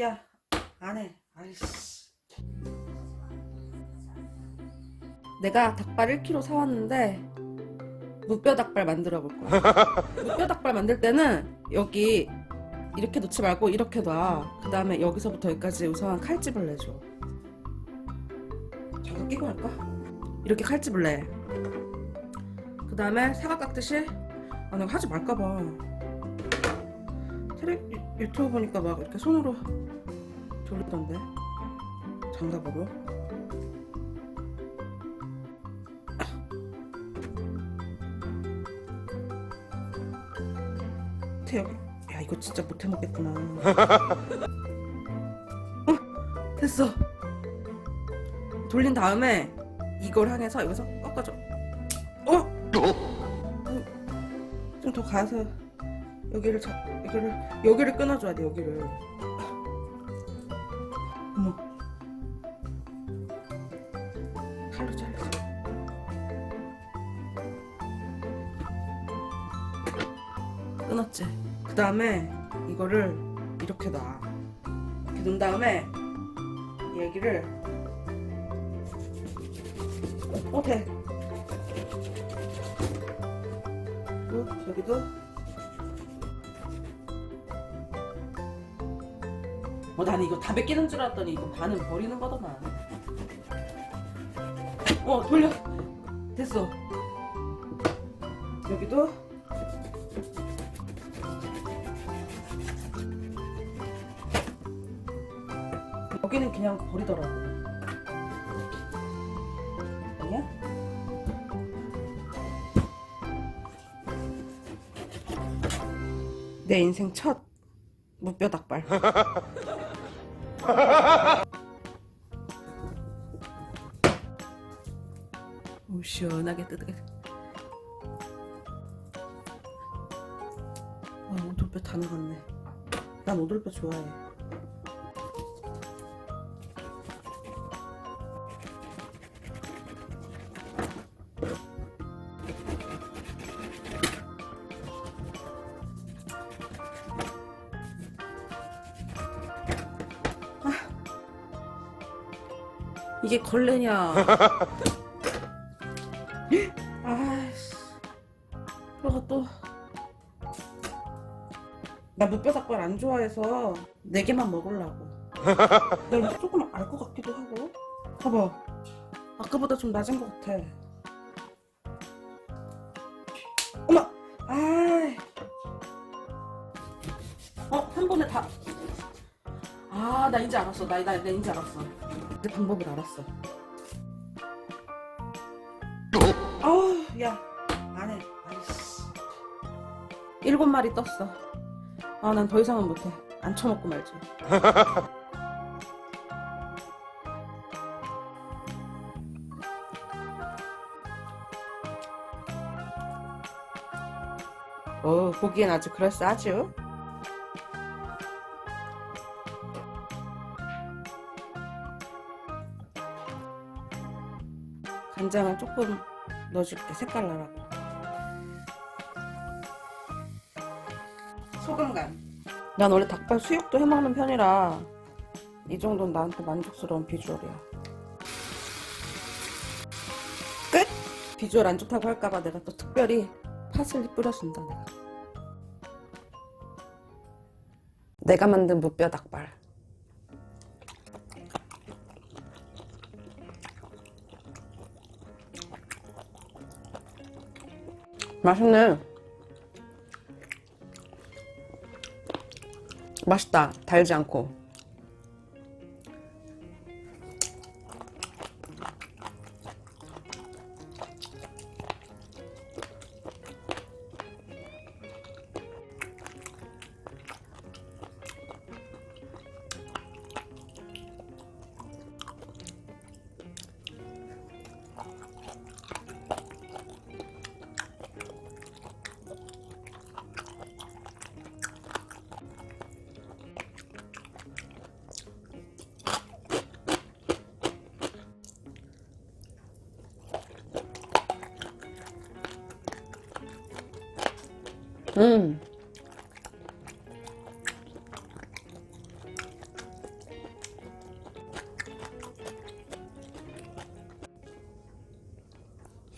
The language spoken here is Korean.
야, 안 해. 아이씨. 내가 닭발 1kg 사왔는데 무뼈 닭발 만들어 볼 거야. 무뼈 닭발 만들 때는 여기 이렇게 놓지 말고 이렇게 놔. 그 다음에 여기서부터 여기까지 우선 칼집을 내줘. 저거 끼고 할까? 이렇게 칼집을 내. 그 다음에 사각 깎듯이 아 내가 하지 말까봐. 유- 유튜브 보니까 막 이렇게 손으로 돌리던데 장갑으로. 태 여기 야 이거 진짜 못해 먹겠구나. 어, 됐어. 돌린 다음에 이걸 향해서 여기서 꺾어줘. 어? 좀 더 가서 여기를 잡 여기를 여기를 끊어줘야 돼 여기를. 어머. 칼로 잘라줘. 끊었지. 그 다음에 이거를 이렇게 놔. 이렇게 놓은 다음에 이 얘기를 어, 어 돼. 그리고 여기도 어 나는 이거 다 벗기는 줄 알았더니 이거 반은 버리는 거더만. 어 돌려. 됐어. 여기도 여기는 그냥 버리더라고. 아니야? 내 인생 첫 무뼈 닭발. 오 시원하게 뜯게. 아 오돌뼈 다 녹았네. 난 오돌뼈 좋아해. 이게 걸레냐? 아이씨, 뼈가 또. 나 무뼈 닭발 안 좋아해서 네 개만 먹으려고. 내가 조금 알 것 같기도 하고. 봐봐, 아까보다 좀 낮은 것 같아. 어머, 아이. 어, 한 번에 다. 아, 나 이제 알았어. 나, 나, 나 이제 알았어. 내 방법을 알았어. 아우, 야, 안 해. 아이씨. 일곱 마리 떴어. 아, 난 더 이상은 못해. 안 처먹고 말지. 어, 보기엔 아주 그럴싸하죠? 간장은 조금 넣어줄게 색깔 나라고 소금 간. 난 원래 닭발 수육도 해먹는 편이라 이 정도는 나한테 만족스러운 비주얼이야 끝! 비주얼 안 좋다고 할까봐 내가 또 특별히 파슬리 뿌려준다 내가 내가 만든 무뼈 닭발 맛있네. 맛있다. 달지 않고. 음.